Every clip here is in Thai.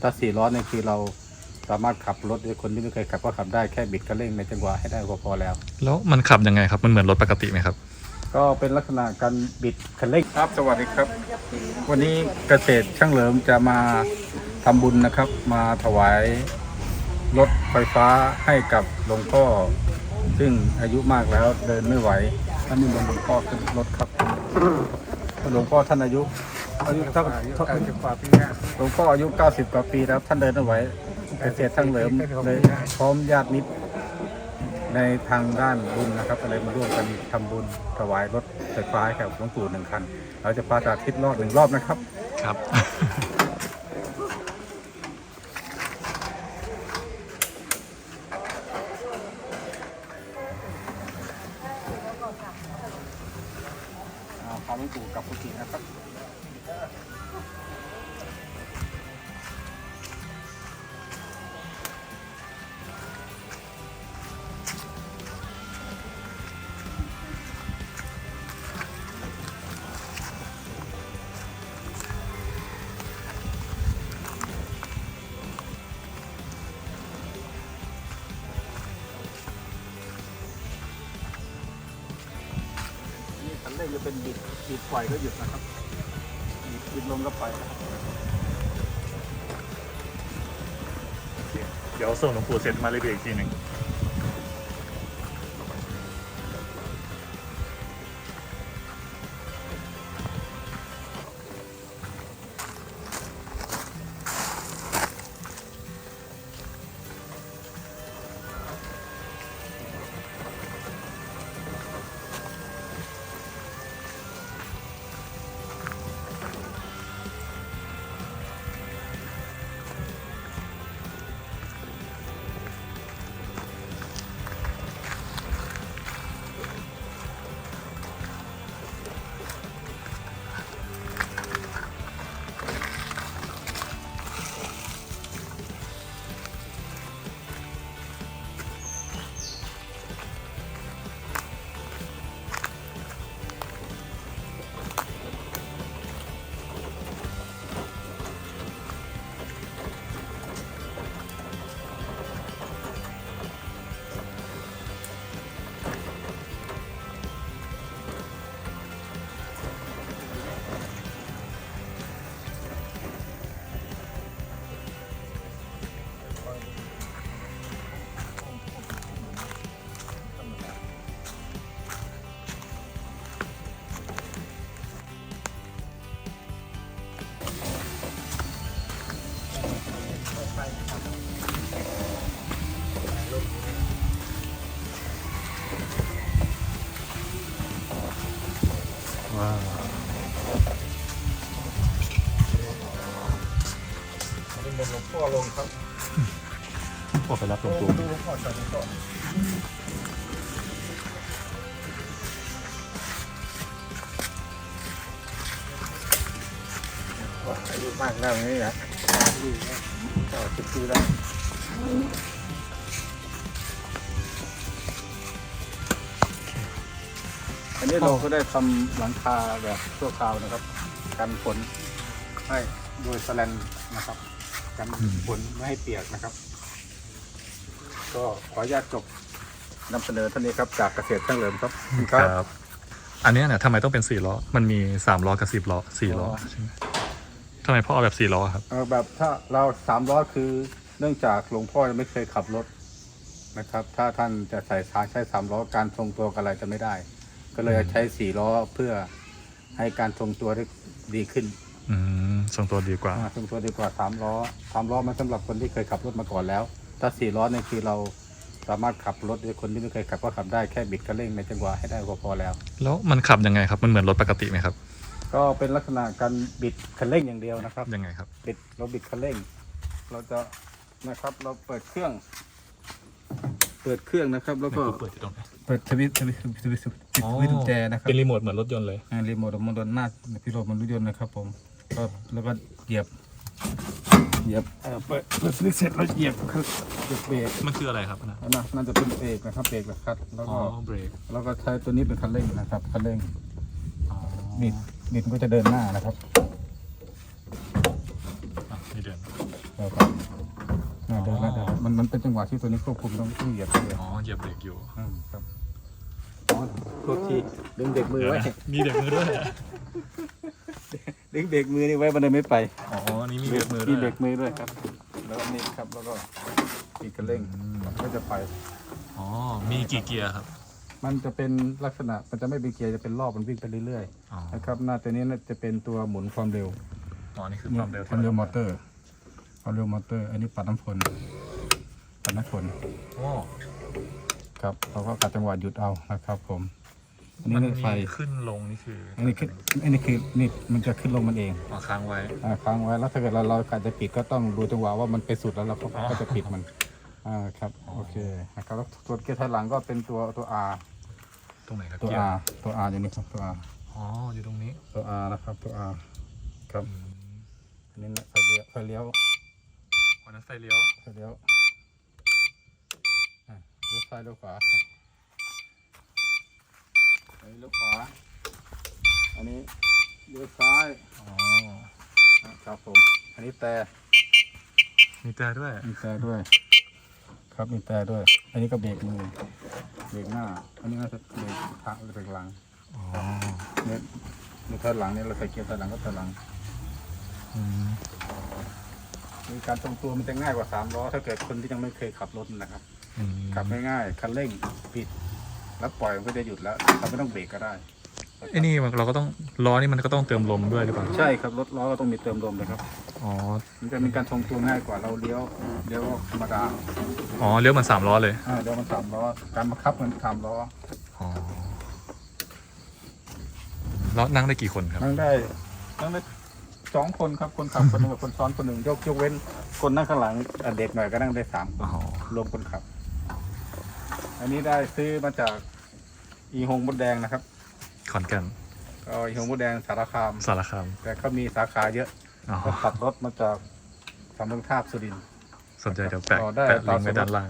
ถ้าสี่ล้อเนี่ยคือเราสามารถขับรถโดยคนที่ไม่เคยขับก็ขับได้แค่บิดคันเร่งในจังหวะให้ได้ก็พอแล้ว แล้วมันขับยังไงครับ มันเหมือนรถปกติไหมครับ ก็เป็นลักษณะการบิดคันเร่งครับสวัสดีครับ วันนี้เกษตรช่างเหลิมจะมาทำบุญนะครับ มาถวายรถไฟฟ้าให้กับหลวงพ่อ ซึ่งอายุมากแล้วเดินไม่ไหวท่านนิมนต์หลวงพ่อขึ้นรถครับหลวงพ่อท่านอายุ อายุเท่าเท่ากว่าปีหลวงพ่ออายุ 90 กว่าปีแล้วท่านเดินไม่ไหวเกษตรทั้งเหลิมเลยพร้อมญาติมิตรในทางด้านบุญนะครับอะไรมาร่วมกันทำบุญถวายรถไฟฟ้าให้กับหลวงปู่หนึ่งคัน เราจะพาสาธิตรอบหนึ่งรอบนะครับ ครับ นี่จะเป็นบิดบิดปล่อยก็หยุดนะครับบิดบิดลมก็ไปนะครับเดี๋ยวส่งหลวงปู่เสร็จมาเรียกอีกทีหนึ่ง พ่อไปรับหลวงปู่ดูลวงพ่อใส่หลวงพ่ออายุมากแล้วนี่นะเก้าสิบปีแล้วอันนี้เราก็ได้ทำหลังคาแบบชั่วคราวนะครับกันฝนให้โดยสแลนนะครับกันฝนไม่ให้เปียกนะครับ ก็ขออนุญาตจบนำเสนอเท่านี้ครับจากเกษตรช่างเหลิมครับครับ อันเนี้ยเนี่ยทำไมต้องเป็นสี่ล้อ มันมีสามล้อกับสิบล้อสี่ล้อใช่ไหมทำไมพ่อเอาแบบสี่ล้อครับเออแบบถ้าเราสามล้อคือเนื่องจากหลวงพ่อยังไม่เคยขับรถนะครับ ถ้าท่านจะใส่สายใช้สามล้อการทรงตัวกับอะไรจะไม่ได้ ก็เลยใช้สี่ล้อเพื่อให้การทรงตัวได้ดีขึ้น อืมทรงตัวดีกว่าอ่าทรงตัวดีกว่าสามล้อสามล้อมันสำหรับคนที่เคยขับรถมาก่อนแล้ว ถ้าสี่ล้อเนี่ยคือเราสามารถขับรถโดยคนที่ไม่เคยขับก็ขับได้แค่บิดคันเร่งในจังหวะให้ได้ก็พอแล้ว แล้วมันขับยังไงครับ มันเหมือนรถปกติไหมครับ ก็เป็นลักษณะการบิดคันเร่งอย่างเดียวนะครับยังไงครับบิดเราบิดคันเร่ง เราจะนะครับเราเปิดเครื่อง เปิดเครื่องนะครับ แล้วก็เปิดที่ตรงไหนเปิดสวิตช์สวิตช์สวิตช์สวิตช์ปิดอ๋อสวิตช์กุญแจนะครับเป็นรีโมทเหมือนรถยนต์เลยอ่ารีโมทมันโดนหน้าพิโรธมันรถยนต์นะครับผมก็แล้วก็เหยียบ เหยียบเอ่อเปิดเปิดสวิตช์เสร็จแล้วเหยียบคันเหยียบเบรกมันคืออะไรครับนะอันนะน่าจะเป็นเบรกนะครับเบรกแบบคัดแล้วอ๋อก็เบรกแล้วก็ใช้ตัวนี้เป็นคันเร่งนะครับคันเร่งอ๋อบิดบิดมันก็จะเดินหน้านะครับอะนี่เดือนแล้วครับอ่าเดินแล้วเดินแล้วมันมันเป็นจังหวะที่ตัวนี้ควบคุมต้องต้องเหยียบเลยอ๋อเหยียบเบรกอยู่อืมครับอ๋อโทษทีดึงเบรกมือไว้มีเบรกมือด้วยดึงเบรกมือนี่ไว้มันเลยไม่ไปอ๋ออันนี้มีเบรกมือด้มีวยเบรกมือด้วยครับ แล้วนี่ครับแล้วก็อีกกระเร่งก็จะไป อ๋อ มีกี่เกียร์ครับ มันจะเป็นลักษณะมันจะไม่เป็นเกียร์จะเป็นรอบมันวิ่งไปเรื่อยอ๋อ ๆนะครับหน้าตัวนี้น่าจะเป็นตัวหมุนความเร็วอ๋อ นี่คือความเร็วความเร็วมอเตอร์ความเร็วมอเตอร์ อันนี้ปัดน้ำฝนปัดน้ำฝน โอ้ครับเราก็กัดจังหวะหยุดเอานะครับผม อันนี้มันนี่มีไฟ ขึ้นลงนี่คืออันนี้คืออันนี้คือนี่มันจะขึ้นลงมันเองอ๋อค้างไว้ อ่าค้างไว้แล้วถ้าเกิดเราเรากะจะปิดก็ต้องดูจังหวะว่ามันไปสุดแล้วเราก็อ๋อ ก็จะปิดมันอ่าครับโอเคนะครับแล้วตัวเกียร์ถอยหลังก็เป็นตัวตัว R ตรงไหนครับตัว เกียร์ R ตัว R อย่างนี้ครับตัว R อ๋ออยู่ตรงนี้ตัว R นะครับตัว R ครับอืมอันนี้นะไฟเลี้ยวไฟเลี้ยววันนั้นไฟเลี้ยวไฟเลี้ยวอะเลี้ยวซ้ายเลี้ยวขวาอั นนี้เลี้ยวขวา อันนี้เลี้ยวซ้าย อ๋ออะครับผม อันนี้แต่มีแต่ด้วย มีแต่ด้วย ครับมีแต่ด้วย อันนี้ก็เบรกมือ เบรกหน้า อันนี้น่าจะเบรกทางเบรกหลังอ๋อเนี่ยในถอยหลังเนี่ยเราใส่เกียร์ถอยหลังก็ถอยหลังอืมมีการทรงตัวมันจะง่ายกว่าสามล้อถ้าเกิดคนที่ยังไม่เคยขับรถนะครับอืมขับง่ายๆคันเร่งปิด แล้วปล่อยมันก็จะหยุดแล้วเราไม่ต้องเบรกก็ได้ ไอ้นี่มันเราก็ต้องล้อนี่มันก็ต้องเติมลมด้วยหรือเปล่าใช่ครับรถล้อก็ต้องมีเติมลมเลยครับอ๋อมันจะมีการทรงตัวง่ายกว่าเราเลี้ยวเลี้ยวธรรมดาอ๋อเลี้ยวเหมันสามล้อเลยอ่าเลี้ยวมันสามล้อการบังคับมันสามล้ออ๋อแล้วนั่งได้กี่คนครับนั่งได้นั่งได้สองคนครับคนขับคนหนึ่งกับคนซ้อนคนหนึ่งยกยกเว้นคนนั่งข้างหลังอะเด็กหน่อยก็นั่งได้สามคนอ๋อรวมคนขับ อันนี้ได้ซื้อมาจากอีหงมดแดงนะครับขอนแก่นก็อีหงมดแดงสารคาม สารคาม แต่ก็มีสาขาเยอะอ๋อก็ขับรถมาจากสำเพ็งทาบสุรินทร์ สนใจเดี๋ยวแปะอ๋อได้แปะลิงก์ไว้ตามสมมติ ด้านล่าง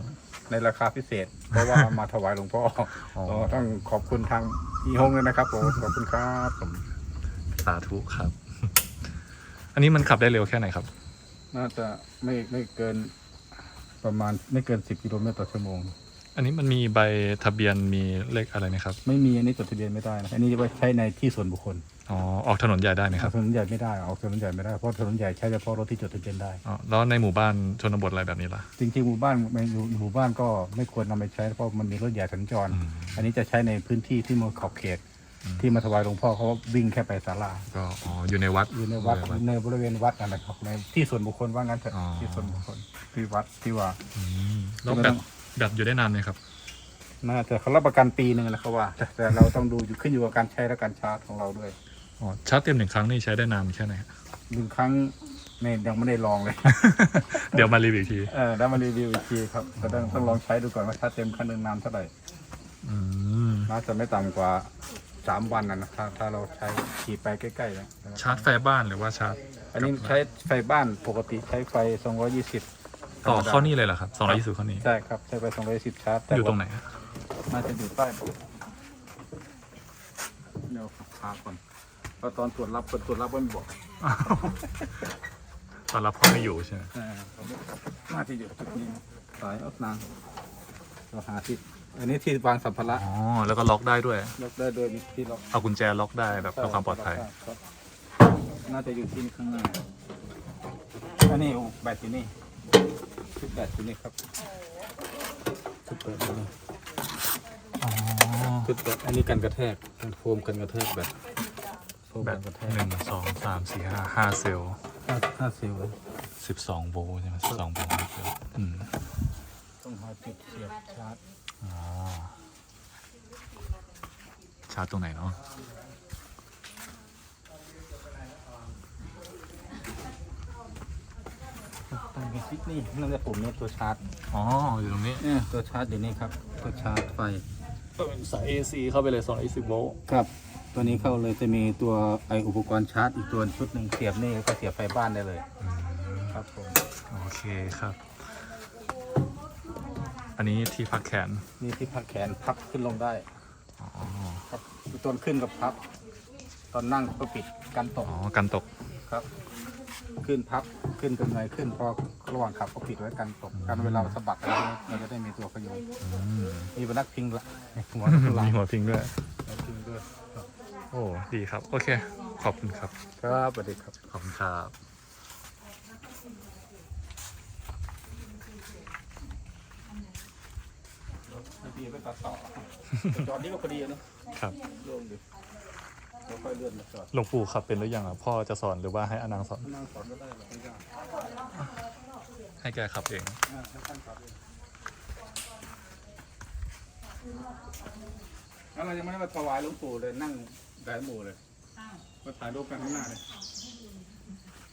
ในราคาพิเศษ เพราะว่ามาถวายหลวงพ่ออ๋อ ก็ต้องขอบคุณทางอีหงเลยนะครับผมขอบคุณครับผมสาธุครับ อันนี้มันขับได้เร็วแค่ไหนครับ น่าจะไม่ไม่เกินประมาณไม่เกินสิบกิโลเมตรต่อชั่วโมง อันนี้มันมีใบทะเบียนมีเลขอะไรไหมครับ ไม่มีอันนี้จดทะเบียนไม่ได้นะอันนี้ไว้ใช้ในที่ส่วนบุคคลอ๋อออกถนนใหญ่ได้ไหมคอรัอบกถนนใหญ่ไม่ได้ออกถนนใหญ่ไม่ได้เพราะถนนใหญ่ใช้เฉพาะรถที่จดทะเบียนได้อ๋อแล้วในหมู่บ้านชนบทอะไรแบบนี้ล่ะ จริงๆหมู่บ้านไม่อยู่หมู่บ้านก็ไม่ควรนำไปใช้เพราะมันมีรถใหญ่สัญจรอืมอันนี้จะใช้ในพื้นที่ที่มันขอบเขตอืมที่มาถวายหลวงพ่อเขาวิ่งแค่ไปศาลาก็อ๋ออยู่ในวัดอยู่ในวัดอยู่ในบริเวณวัดนั่นแหละครับในที่ส่วนบุคคลว่างั้นเถอะอ๋อที่ส่วนบุคคลที่วัดที่ว่าอืมแล้วไม่แบต้บ องแบบอยู่ได้นานไหมครับ น่าจะเขารับประกันปีหนึ่งแหละเขาว่าแต่แต่เราต้องดูอยู่ขึ้นอยู่กับการใช้และการชาร์จของเราด้วยอ๋อชาร์จเต็มหนึ่งครั้งนี่ใช้ได้นานแค่ไหนหนึ่งครั้งเนี่ยยังไม่ได้ลองเลย เดี๋ยวมารีวิวอีกทีเออได้มารีวิวอีกทีครับก็ต้องต้องลองใช้ดูก่อนว่าชาร์จเต็มครั้งหนึ่งนานเท่าไหร่ อืมน่าจะไม่ต่ำกว่าสามวันนะนะถ้าถ้าเราใช้ขี่ไปใกล้ๆแล้วนะครับชาร์จไฟบ้านหรือว่าชาร์จอันนี้ใช้ไฟบ้านปกติใช้ไฟ 220 ต่อเข้านี่เลยเหรอครับสองร้อยยี่สิบเข้านี่ใช่ครับใช้ไฟ220ชาร์จแต่อยู่ตรงไหนอะน่าจะอยู่ใต้เบาะเดี๋ยวพาก่อนเพราะตอนตรวจรับคนตรวจรับว่าไม่บอกตอนรับพ่อไม่อยู่ใช่ไหมเออผมน่าจะอยู่จุดนี้นะสายออกนางเราหาที่อันนี้ที่วางสัมภาระอ๋อแล้วก็ล็อกได้ด้วยล็อกได้โดยมีที่ล็อกเอากุญแจล็อกได้แบบเพื่อความปลอดภัยครับน่าจะอยู่ที่ข้างหน้าอันนี้โอ้แบตอยู่นี่ ชุดแบตอยู่นี่ครับชุดแบตอยู่นี่อ๋อชุดแบตอันนี้กันกระแทกกันโฟมกันกระแทกแบตโฟมแบกับนกระแทกหนึ่งสองสามสี่ห้าห้าเซลล์ห้าห้าเซลล์สิบสองโวลต์ใช่ไหมสิบสองโวลต์ห้าเซลล์อืมต้องหาจุดเสียบชาร์จอ๋อชาร์จตรงไหนเนาะ ต้องมีชิดนี่นั่นแหละปุ่มนี้ตัวชาร์จอ๋อ อยู่ตรงนี้ เนี่ยตัวชาร์จอยู่นี่ครับตัวชาร์จไฟสาย AC เข้าไปเลย220โวลต์ครับ ตัวนี้เข้าเลยจะมีตัวไออุปกรณ์ชาร์จอีกตัวชุดหนึ่งเสียบนี่ก็เสียบไฟบ้านได้เลยครับผมโอเคครับ อันนี้ที่พักแขนนี่ที่พักแขนพับขึ้นลงได้อ๋อครับตอนขึ้นกับพับ ตอนนั่งก็ปิดกันตกอ๋อกันตกครับ ขึ้นพับขึ้นเป็นไงขึ้นพอระหว่างขับก็ปิดไว้กันตกกันเวลาเราสะบัดอะไรเนี่ยเราจะได้มีตัวขยงอืมมีเป็นนักพิงละหัวหลังมีหัวพิงด้วยนักพิงด้วยโอ้ดีครับ โอเค ขอบคุณครับ ครับสวัสดีครับ ขอบคุณครับนาทีไปตัดต่อจอดนี้ก็พอดีนะครับโล่งดี แล้วค่อยเลื่อนมาจอดหลวงปู่ครับเป็นหรือยังอะพ่อจะสอนหรือว่าให้อนางสอน นั่งสอนก็ได้หรอกไม่ยากให้แกขับเอง อ่าให้ท่านขับเองแล้วเรายังไม่ได้มาถวายหลวงปู่เลยนั่งได้หมู่เลยมาถ่ายรูปกันข้างหน้าเลยเ